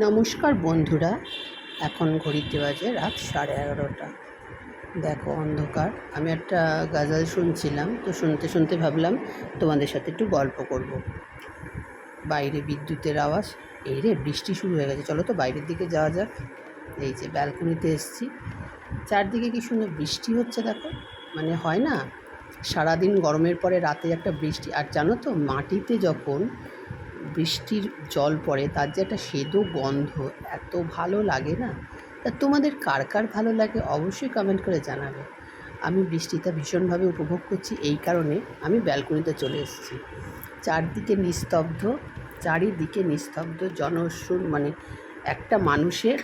নমস্কার বন্ধুরা, এখন ঘড়িতে বাজে রাত সাড়ে এগারোটা। দেখো অন্ধকার, আমি একটা গাজাল শুনছিলাম, তো শুনতে শুনতে ভাবলাম তোমাদের সাথে একটু গল্প করব। বাইরে বিদ্যুতের আওয়াজ, এই রে বৃষ্টি শুরু হয়ে গেছে, চলো তো বাইরের দিকে যাওয়া যাক। এই যে ব্যালকনিতে এসছি। চারদিকে কি সুন্দর বৃষ্টি হচ্ছে দেখো? মানে হয় না? সারাদিন গরমের পরে রাতে একটা বৃষ্টি, আর জানো তো মাটিতে যখন বৃষ্টির জল পড়ে, তার যে একটা সেদো গন্ধ, এত ভালো লাগে না? তা তোমাদের কার কার ভালো লাগে অবশ্যই কমেন্ট করে জানাবে। আমি বৃষ্টিটা ভীষণভাবে উপভোগ করছি, এই কারণে আমি ব্যালকনিতে চলে এসেছি। চারদিকে নিস্তব্ধ, চারিদিকে নিস্তব্ধ জনশুন মানে একটা মানুষের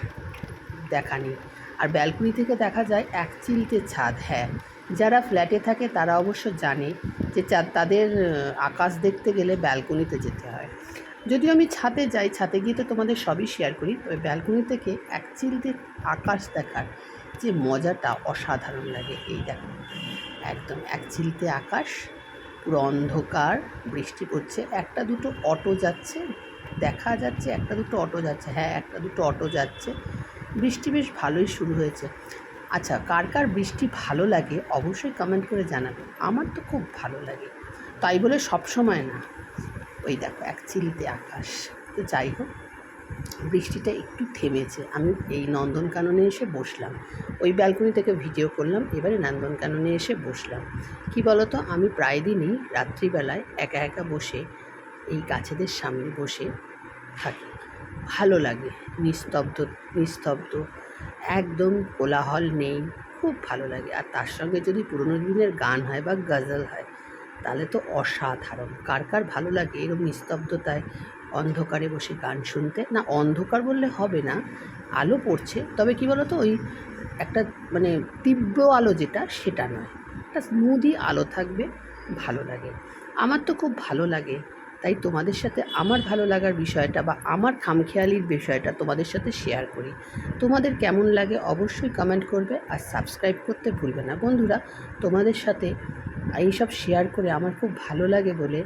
দেখা নেই। আর ব্যালকনি থেকে দেখা যায় এক চিলতে ছাদ হ্যাঁ। যারা ফ্ল্যাটে থাকে তারা অবশ্য জানে যে তাদের, আকাশ দেখতে গেলে ব্যালকনিতে যেতে হয়। যদিও আমি ছাদে যাই, ছাদে গিয়ে তো তোমাদের সবই শেয়ার করি। তবে ব্যালকনি থেকে এক চিলতে আকাশ দেখার যে মজাটা অসাধারণ লাগে, এই দেখো। একদম এক চিলতে আকাশ, পুরো অন্ধকার, বৃষ্টি পড়ছে, একটা দুটো অটো যাচ্ছে, দেখা যাচ্ছে একটা দুটো অটো যাচ্ছে হ্যাঁ একটা দুটো অটো যাচ্ছে। বৃষ্টি বেশ ভালোই শুরু হয়েছে। আচ্ছা কার কার বৃষ্টি ভালো লাগে অবশ্যই কমেন্ট করে জানাবে। আমার তো খুব ভালো লাগে। তাই বলে সব সময় না। ওই দেখো, এক চিলতে আকাশ। তো যাই হোক, বৃষ্টিটা একটু থেমেছে। আমি এই নন্দনকাননে এসে বসলাম। ওই ব্যালকনি থেকে ভিডিও করলাম, এবারে নন্দনকাননে এসে বসলাম। কি বলতো, আমি প্রায় দিনই রাত্রিবেলায় একা একা বসে, এই গাছেদের সামনে বসে থাকি। ভালো লাগে, নিস্তব্ধ নিস্তব্ধ, একদম কোলাহল নেই, খুব ভালো লাগে। আর তার সঙ্গে যদি পুরোনো দিনের গান হয় বা গজল হয় তাহলে তো অসাধারণ। কার কার ভালো লাগে? এরকম নিস্তব্ধতায় অন্ধকারে বসে গান শুনতে? না, অন্ধকার বললে হবে না, আলো পড়ছে, তবে কি বলতো, ওই একটা মানে তীব্র আলো যেটা, সেটা নয়। একটা স্মুদি আলো থাকবে, ভালো লাগে। আমার তো খুব ভালো লাগে, তাই তোমাদের সাথে আমার ভালো লাগার বিষয়টা বা আমার খামখেয়ালির বিষয়টা তোমাদের সাথে শেয়ার করি। তোমাদের কেমন লাগে অবশ্যই কমেন্ট করবে আর সাবস্ক্রাইব করতে ভুলবে না। বন্ধুরা, তোমাদের সাথে এইসব শেয়ার করে আমার খুব ভালো লাগে বলে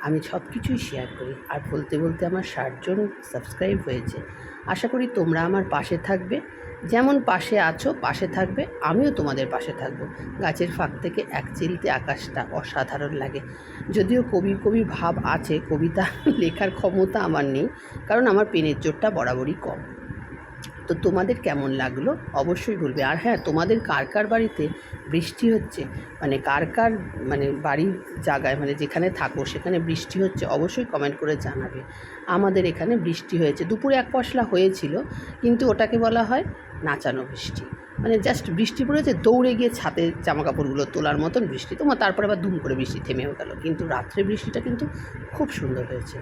আমি সব কিছুই শেয়ার করি। আর বলতে বলতে আমার ষাটজন সাবস্ক্রাইব হয়েছে। আশা করি তোমরা আমার পাশে থাকবে। যেমন পাশে আছো, পাশে থাকবে। আমিও তোমাদের পাশে থাকব। গাছের ফাঁক থেকে এক চিলতে আকাশটা অসাধারণ লাগে। যদিও কবি কবি ভাব আছে, কবিতা, লেখার ক্ষমতা আমার নেই। কারণ আমার পেনের জোরটা বরাবরই কম। তো তোমাদের কেমন লাগল? অবশ্যই বলবে। আর হ্যাঁ তোমাদের কার কার বাড়িতে বৃষ্টি হচ্ছে? মানে কার কার মানে বাড়ির জায়গায় মানে যেখানে থাকো, সেখানে বৃষ্টি হচ্ছে? অবশ্যই কমেন্ট করে জানাবে। আমাদের এখানে বৃষ্টি হয়েছে। দুপুরে এক পশলা হয়েছিল, কিন্তু ওটাকে বলা হয় নাচানো বৃষ্টি। মানে জাস্ট বৃষ্টি পড়েছে, দৌড়ে গিয়ে ছাতে জামা কাপড়গুলো তোলার মতন বৃষ্টি। তোমার তারপরে আবার দুম করে বৃষ্টি থেমেও গেল। কিন্তু রাত্রে বৃষ্টিটা কিন্তু খুব সুন্দর হয়েছিল।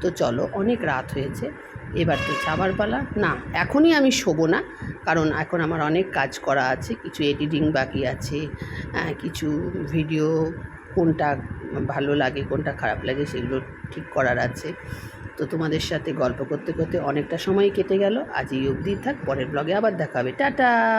তো চলো, অনেক রাত হয়েছে। এবার তো যাবার পালা। না, এখনই আমি শোবো না, কারণ এখন আমার অনেক কাজ করা আছে, কিছু এডিটিং বাকি আছে কিছু ভিডিও কোনটা ভালো লাগে, কোনটা খারাপ লাগে, সেগুলো ঠিক করার আছে। তো তোমাদের সাথে গল্প করতে করতে অনেকটা সময় কেটে গেল আজ এই অবধি থাক, পরের ব্লগে আবার দেখাবে টাটা!